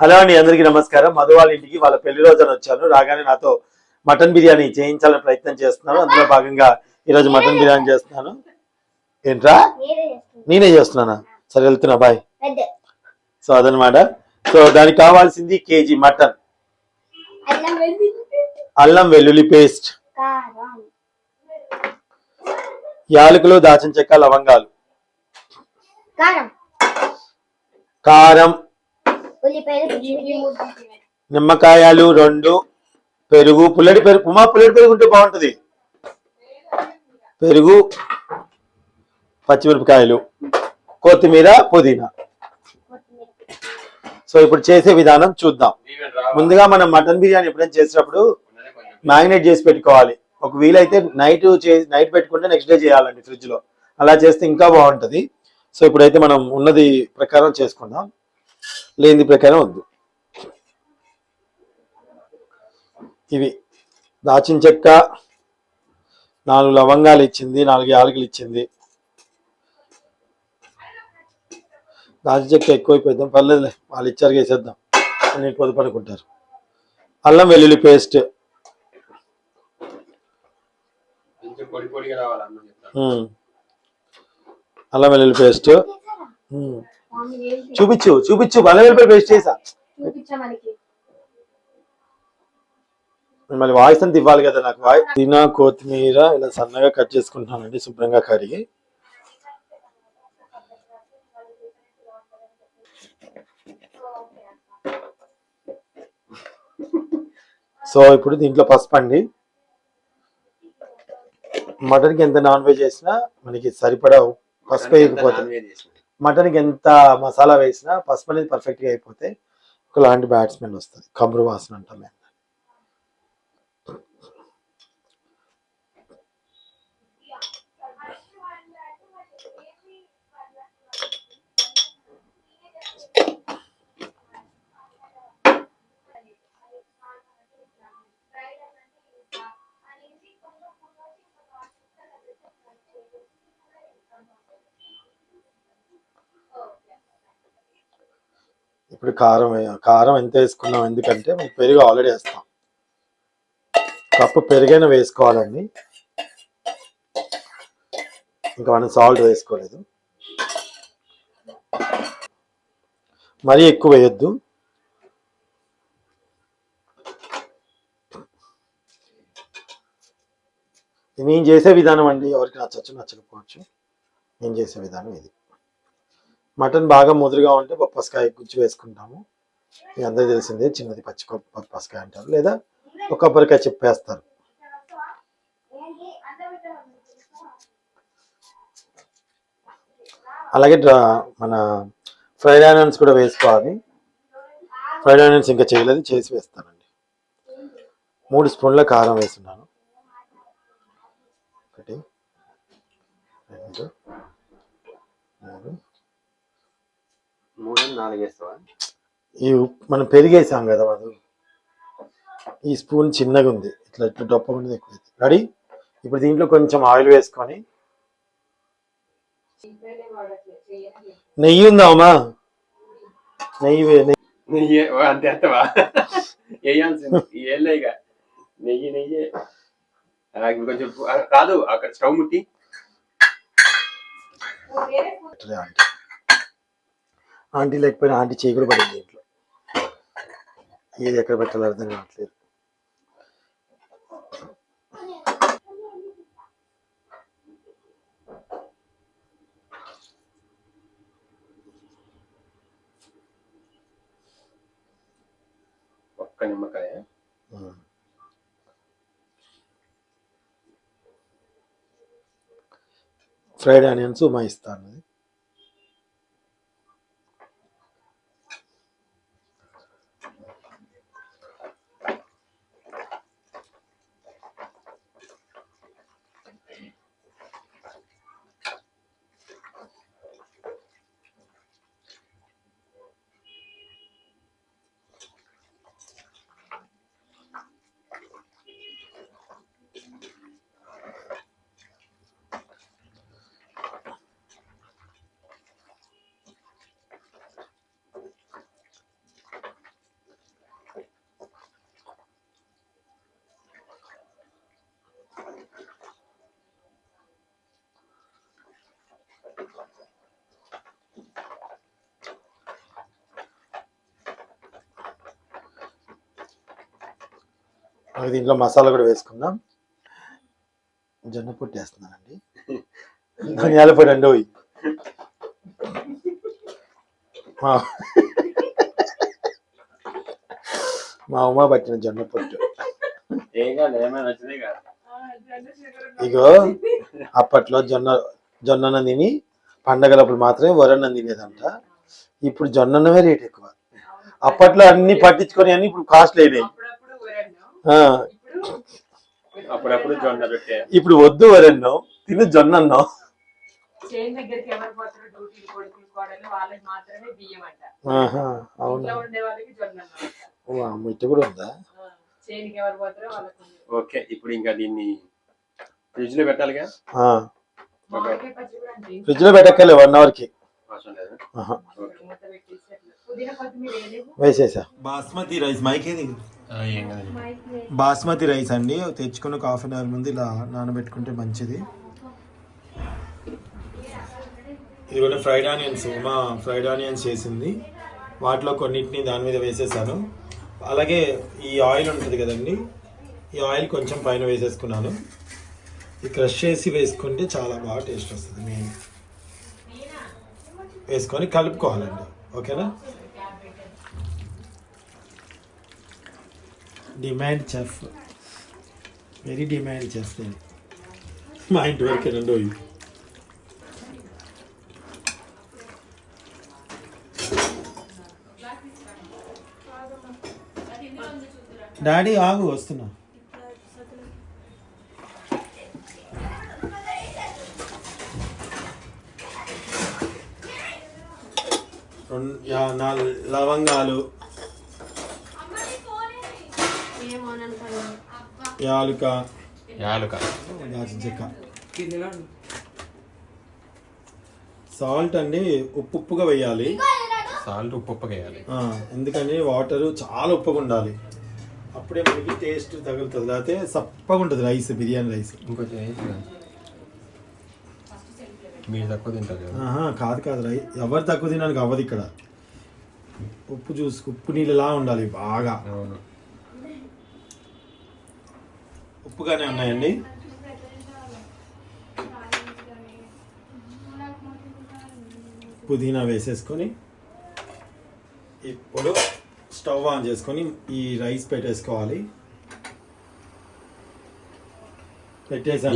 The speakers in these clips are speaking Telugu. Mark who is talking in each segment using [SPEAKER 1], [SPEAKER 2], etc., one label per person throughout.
[SPEAKER 1] హలో అండి అందరికీ నమస్కారం. మధు వాళ్ళ ఇంటికి వాళ్ళ పెళ్ళి రోజున వచ్చాను. రాగానే నాతో మటన్ బిర్యానీ చేయించాలని ప్రయత్నం చేస్తున్నాను. అందులో భాగంగా ఈరోజు మటన్ బిర్యానీ చేస్తున్నాను. ఏంట్రా? నేనే చేస్తున్నానా. సరే వెళ్తున్నా బాయ్. సో అదనమాట. సో దానికి కావాల్సింది కేజీ మటన్.
[SPEAKER 2] అల్లం వెల్లుల్లి
[SPEAKER 1] పేస్ట్. యాలకులు దాచిన చెక్క లవంగాలు.
[SPEAKER 2] కారం.
[SPEAKER 1] నిమ్మకాయలు రెండు పెరుగు పుల్లడి పెరుగు. ఉమా పుల్లడి పెరుగు ఉంటే బాగుంటది. పెరుగు పచ్చిమిరపకాయలు కొత్తిమీర పుదీనా. సో ఇప్పుడు చేసే విధానం చూద్దాం. ముందుగా మనం మటన్ బిర్యానీ ఎప్పుడైనా చేసేటప్పుడు మ్యారినేట్ చేసి పెట్టుకోవాలి. ఒక వీలైతే నైట్ నైట్ పెట్టుకుంటే నెక్స్ట్ డే చేయాలండి ఫ్రిడ్జ్లో అలా చేస్తే ఇంకా బాగుంటది. సో ఇప్పుడైతే మనం ఉన్నది ప్రకారం చేసుకుందాం. లేనిది ప్రకారం వద్దు. ఇవి దాచిన చెక్క నాలుగు లవంగాలు ఇచ్చింది నాలుగు యాలకులు ఇచ్చింది. దాచిన చెక్క ఎక్కువైపోద్దాం పర్లేదులే వాళ్ళు ఇచ్చారు వేసేద్దాం. నేను పొదుపు అనుకుంటారు అల్లం వెల్లుల్లి పేస్ట్. అల్లం వెల్లుల్లి పేస్ట్. చూపించు చూపించు అల్లం వెల్లుల్లి పేస్ట్ చేసా. మళ్ళీ వాయిస్ అంతా ఇవ్వాలి కదా నాకు. వాయిస్ పుదీనా కొత్తిమీర ఇలా సన్నగా కట్ చేసుకుంటున్నానండి శుభ్రంగా కడిగి. సో ఇప్పుడు దీంట్లో పసుపు అండి. మటన్కి ఎంత నాన్ వెజ్ వేసినా మనకి సరిపడా పసుపు వేయకపోతే మటన్కి ఎంత మసాలా వేసినా పసుపు అనేది పర్ఫెక్ట్గా అయిపోతే ఒకలాంటి బ్యాట్స్మెన్ వస్తుంది. కబురు వాసన అంటాం మేము. ఇప్పుడు కారం కారం ఎంత వేసుకున్నాం? ఎందుకంటే మనం పెరుగు ఆల్రెడీ వేస్తాం. కప్పు పెరుగైనా వేసుకోవాలండి. ఇంకా మనం సాల్ట్ వేసుకోలేదు. మరీ ఎక్కువ వేయొద్దు. నేను చేసే విధానం అండి ఎవరికి నచ్చచ్చు నచ్చకపోవచ్చు. నేను చేసే విధానం ఇది. మటన్ బాగా ముదురుగా ఉంటే పప్పసకాయ గుజ్జు వేసుకుంటాము. మీ అందరికీ తెలిసిందే చిన్నది పచ్చి కొబ్బ- అంటారు. లేదా ఒక కొబ్బరికాయ చెప్పేస్తారు అలాగే మన ఫ్రైడ్ ఆనియన్స్ కూడా వేసుకోవాలి. ఫ్రైడ్ ఆనియన్స్ ఇంకా చేయలేదు చేసి వేస్తానండి. మూడు స్పూన్ల కారం వేస్తున్నాను. ఒకటి రెండు మూడు.
[SPEAKER 3] మూడు నాలుగు వేస్తావా
[SPEAKER 1] ఈ ఉప్- మనం పెరిగేసాం కదా మధు ఈ స్పూన్ చిన్నగా ఉంది. ఇట్లా ఇట్లా డొప్ప ఉన్నది ఎక్కువ రెడీ ఇప్పుడు దీంట్లో కొంచెం ఆయిల్ వేసుకొని నెయ్యి ఉందా అమ్మా? నెయ్యి నెయ్యి.
[SPEAKER 3] అంతే వేయాల్సింది. ఇక. నెయ్యి నెయ్యి. ఆ, కాదు అక్కడ స్టవ్ ముట్టి.
[SPEAKER 1] పెట్టలే ఆంటీ లేకపోయినా ఆంటీ చేయి కూడా పడింది దీంట్లో. ఏది ఎక్కడ పెట్టాలో అర్థం కావట్లేదు.
[SPEAKER 3] ఒక్క నిమ్మకాయ.
[SPEAKER 1] ఉమ్. ఫ్రైడ్ ఆనియన్స్ ఉమా ఇస్తాను. అలాగే దీంట్లో మసాలా కూడా వేసుకుందాం. జొన్న పొట్టు వేస్తున్నానండి ధనియాల పొడి అండి పోయి మా మా అమ్మ పట్టిన జొన్న పొట్టు. ఇగో అప్పట్లో జొన్న జొన్నన్నం తిని పండగలప్పుడు మాత్రమే వరన్నం తినేదంట. ఇప్పుడు జొన్నన్నమే రేట్ ఎక్కువ. అప్పట్లో అన్ని పట్టించుకొని అన్ని ఇప్పుడు కాస్ట్ అయినాయి
[SPEAKER 4] అప్పుడప్పుడు ఊరన్నం.
[SPEAKER 1] ఆ,
[SPEAKER 4] ఇప్పుడు
[SPEAKER 3] అప్పుడప్పుడు జొన్న పెట్టే.
[SPEAKER 1] ఇప్పుడు వద్దు వరన్నం తిను జొన్నన్నం.
[SPEAKER 4] చేను దగ్గరికి ఎవరు పోతారో డ్యూటీలు కొడుకులు కోడలు వాళ్ళకి మాత్రమే బియ్యం అంట.
[SPEAKER 1] ఆహా, అవునా.
[SPEAKER 4] ఇంట్లో ఉండే వాళ్ళకి జొన్న అన్నం
[SPEAKER 1] ఇట్ట కూడా ఉందా?
[SPEAKER 4] ఆ, చేనుకి ఎవరు పోతారో వాళ్ళకి ఉంది.
[SPEAKER 3] ఓకే ఇప్పుడు ఇంకా దీన్ని ఫ్రిడ్జ్లో పెట్టాలిగా?
[SPEAKER 1] ఆ,
[SPEAKER 4] మామిడికాయ పచ్చడి కూడా అంతే.
[SPEAKER 1] ఫ్రిడ్జ్లో పెట్టక్కలే వన్
[SPEAKER 4] అవర్కి
[SPEAKER 1] వేసేసా. బాస్మతి రైస్ మైకేది? బాస్మతి రైస్ అండి. తెచ్చుకున్న ఒక హాఫ్ అన్ అవర్ ముందు ఇలా నానబెట్టుకుంటే మంచిది. ఇది కూడా fried onions. Uma fried onions చేసింది. వాటిలో కొన్నిటిని దాని మీద వేసేసాను. అలాగే ఈ ఆయిల్ ఉంటుంది కదండి. ఈ ఆయిల్ కొంచెం పైన వేసేసుకున్నాను. ఇది క్రష్ చేసి వేసుకుంటే చాలా బాగా టేస్ట్ వస్తుంది. మెయిన్. వేసుకొని కలుపుకోవాలండి. ఓకేనా? Demand chef very demand chef నేను మా ఇంటి వరకు రెండో డాడీ ఆగు వస్తున్నా. రెండు నాలుగు లవంగాలు. యాలుక.
[SPEAKER 3] యాలుక.
[SPEAKER 1] సాల్ట్ అండి ఉప్పు ఉప్పుగా వేయాలి.
[SPEAKER 3] సాల్ట్ ఉప్పు ఉప్పు వేయాలి
[SPEAKER 1] ఎందుకని వాటర్ చాలా ఉప్పుగా ఉండాలి. అప్పుడే మనకి టేస్ట్ తగులుతుంది. లేకపోతే సప్పగా ఉంటుంది రైస్ బిర్యానీ రైస్.
[SPEAKER 3] ఇంకొంచెం. మీరు తక్కువ తింటారు కదా.
[SPEAKER 1] ఆహా కాదు కాదు రై ఎవరు తక్కువ తినడానికి అవ్వదు ఇక్కడ. ఉప్పు చూసు ఉప్పు నీళ్ళలా ఉండాలి బాగా.
[SPEAKER 3] అవును.
[SPEAKER 1] ఉప్పుగానే ఉన్నాయండి. పుదీనా వేసేసుకొని ఇప్పుడు స్టవ్ ఆన్ చేసుకొని ఈ రైస్ పెట్టేసుకోవాలి. పెట్టేసాను.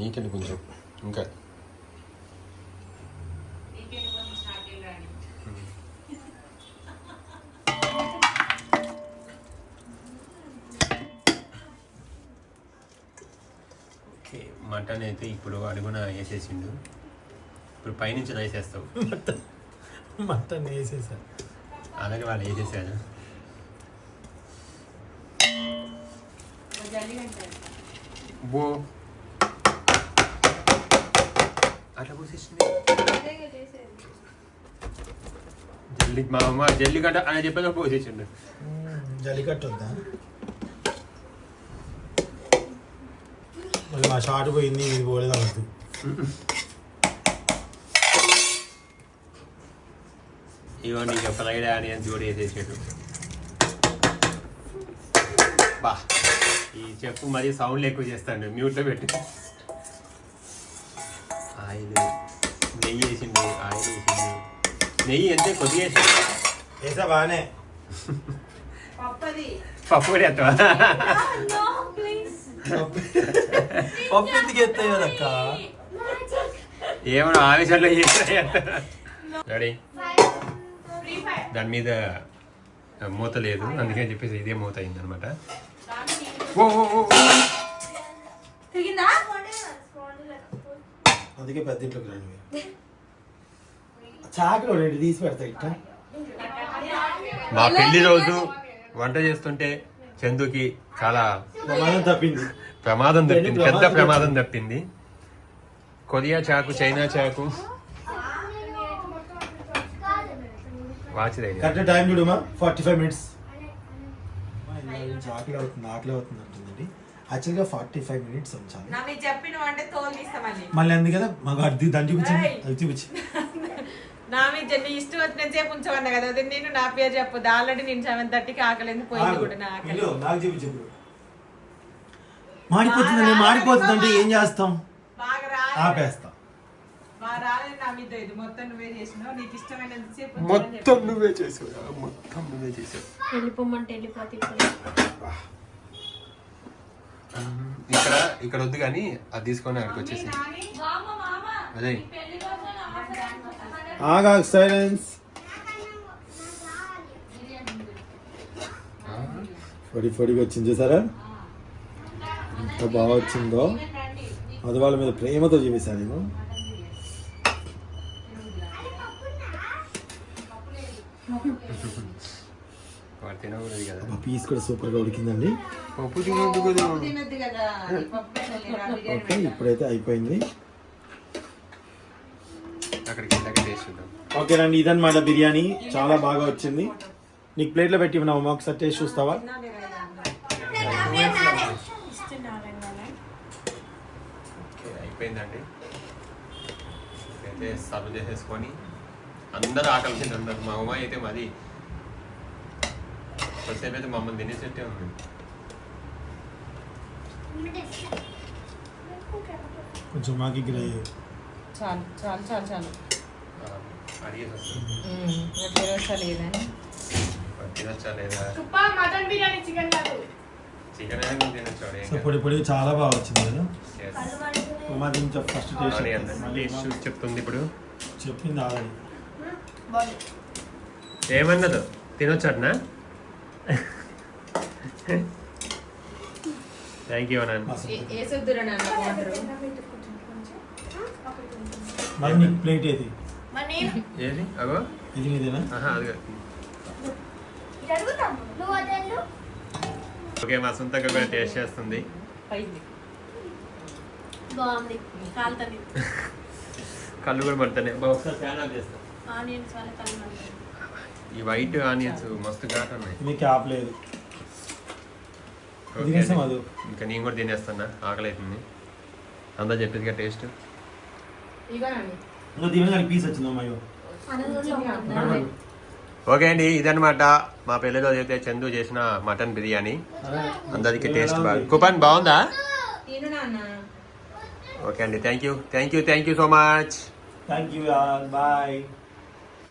[SPEAKER 3] నీకెళ్ళి కొంచెం? ఇంకా ఓకే అయితే ఇప్పుడు అడుగున వేసేసిండు ఇప్పుడు పైనుంచి రైస్ వేస్తావు
[SPEAKER 1] మటన్ వేసేసాను
[SPEAKER 3] అలాగే వాళ్ళు వేసేసారు. బో. అట్లా పోసేసింది? జల్లి మా అమ్మ జల్లి గంట ఆయన చెప్పాక పోసేసిండు
[SPEAKER 1] జలికట్టు వద్దా? మా షార్ట్ పోయింది ఇది పోలేదు అవ్వద్దు
[SPEAKER 3] ఇవ్వండి ఇక ఫ్రైడ్ ఆనియన్స్ కూడా వేసేసాడు. బా ఈ చెప్పు మరి సౌండ్ ఎక్కువ చేస్తాడు. మ్యూట్లో పెట్టి. ఆయిల్ నెయ్యి వేసిండు ఆయిల్ వేసిండు. నెయ్యి అంతే కొద్దిగా వేసిండు
[SPEAKER 1] వేసా బాగానే.
[SPEAKER 3] పప్పు కూడా వేస్తావా?
[SPEAKER 1] పప్పు ఎందుకు ఎత్తాయి కదక్క
[SPEAKER 3] ఏమన్నా ఆవేశంలో రెడీ దాని మీద మూత లేదు. అందుకని చెప్పేసి ఇదే మూత అయింది అనమాట
[SPEAKER 1] అందుకే పెద్ద ఇంట్లోకి రండి చాకలో రెండు తీసి పెడతా ఇట్ట.
[SPEAKER 3] మా పెళ్ళి రోజు వంట చేస్తుంటే చందుకి చాలా
[SPEAKER 1] ప్రమాదం తప్పింది.
[SPEAKER 3] ప్రమాదం తప్పింది. పెద్ద ప్రమాదం తప్పింది. కొరియా చాకు చైనా చాకు. వాచ్
[SPEAKER 1] కరెక్ట్ టైం చూడమా ఫార్టీ ఫైవ్ మినిట్స్. ఆకలి అవుతుంది ఆకలి అవుతుంది అంటుందండి యాక్చువల్గా ఫార్టీ ఫైవ్ మినిట్స్ ఉంచాలి మళ్ళీ. అంది కదా మాకు అది దాన్ని చూపించింది అది చూపించి
[SPEAKER 4] నా మీద నీ ఇష్టం వచ్చిన సేపు ఉంచమన్నా కదా. అది నేను నా పేరు చెప్పదు ఆల్రెడీ నేను సెవెన్ థర్టీకి ఆకలింది పోయింది కూడా నా ఆకలి.
[SPEAKER 1] నాకు ఇప్పుడు మాడిపోతుందండి మాడిపోతుందంటే ఏం చేస్తాం?
[SPEAKER 4] బాగా
[SPEAKER 1] ఆపేస్తాం.
[SPEAKER 4] రాలేదు నా మీద ఇది. మొత్తం నువ్వే చేసినావు. నీకు ఇష్టమైనంత సేపు
[SPEAKER 3] మొత్తం నువ్వే చేసావు మొత్తం నువ్వే చేసావు.
[SPEAKER 2] వెళ్ళిపోమంటే వెళ్ళిపోతే
[SPEAKER 3] ఇక్కడ ఇక్కడ వద్దు కానీ అది తీసుకొని అక్కడికి వచ్చేసి అదే.
[SPEAKER 1] ఆగా సైలెన్స్ పొడి పొడిగా వచ్చింది చూసారా? ఎంత బాగా వచ్చిందో. అది వాళ్ళ మీద ప్రేమతో చూపిస్తాను నేను. పీస్ కూడా సూపర్గా ఉడికిందండి ఓకే ఇప్పుడైతే అయిపోయింది. ఓకేనండి ఇదన్నమాట బిర్యానీ. చాలా బాగా వచ్చింది. నీకు ప్లేట్లో పెట్టి ఉన్నావు ఒకసారి టేస్ట్ చూస్తావా?
[SPEAKER 3] ఓకే అయిపోయిందండి. అయితే సర్వ్ చేసేసుకొని అందరూ ఆకలి తింటున్నారు మా అమ్మాయి అయితే మాది కొద్దిసేపు అయితే మమ్మల్ని తినేసేట్టే ఉంది.
[SPEAKER 1] కొంచెం మాకి గ్రే
[SPEAKER 4] చాలు చాలు చాలు చాలు. లేదని
[SPEAKER 3] తినొచ్చా లేదా
[SPEAKER 2] మటన్ బిర్యానీ చికెన్ కాదు
[SPEAKER 3] చికెన్ అయినా తినొచ్చు
[SPEAKER 1] సో పొడి పొడి చాలా బాగా వచ్చింది కదా. మాది ఫస్ట్. టేస్ట్
[SPEAKER 3] చెప్తుంది ఇప్పుడు.
[SPEAKER 1] చెప్పింది ఆల్రెడీ.
[SPEAKER 3] ఏమన్నదు? తినొచ్చట్నా థ్యాంక్ యూ అన్నాను
[SPEAKER 1] మరి ప్లేట్ ఏది?
[SPEAKER 3] ఏది? అగో.
[SPEAKER 1] ఇది నీదేనా
[SPEAKER 3] ఆహా అది ఓకే మా సొంతంగా కూడా టేస్ట్ చేస్తుంది. కళ్ళు కూడా పడుతున్నాయి ఒకసారి ఫ్యాన్ ఆఫ్ చేస్తా. ఈ వైట్ ఆనియన్స్ మస్తు ఘాట్ ఉన్నాయి.
[SPEAKER 1] ఇది క్యాప్ లేదు. అది.
[SPEAKER 3] ఇంకా నేను కూడా తినేస్తున్నా. ఆకలి అవుతుంది అంతా చెప్పిందిగా టేస్ట్.
[SPEAKER 4] ఇవ్వనండి
[SPEAKER 1] ఇంకా దీని పీస్ వచ్చింది అమ్మాయి.
[SPEAKER 3] ఓకే అండి ఇదన్నమాట. మా పెళ్ళిలో అయితే చందు చేసిన మటన్ బిర్యానీ అందరికి టేస్ట్ బాగా కుపన్ బాగుందా? ఓకే అండి thank you thank you thank you so much
[SPEAKER 1] thank you bye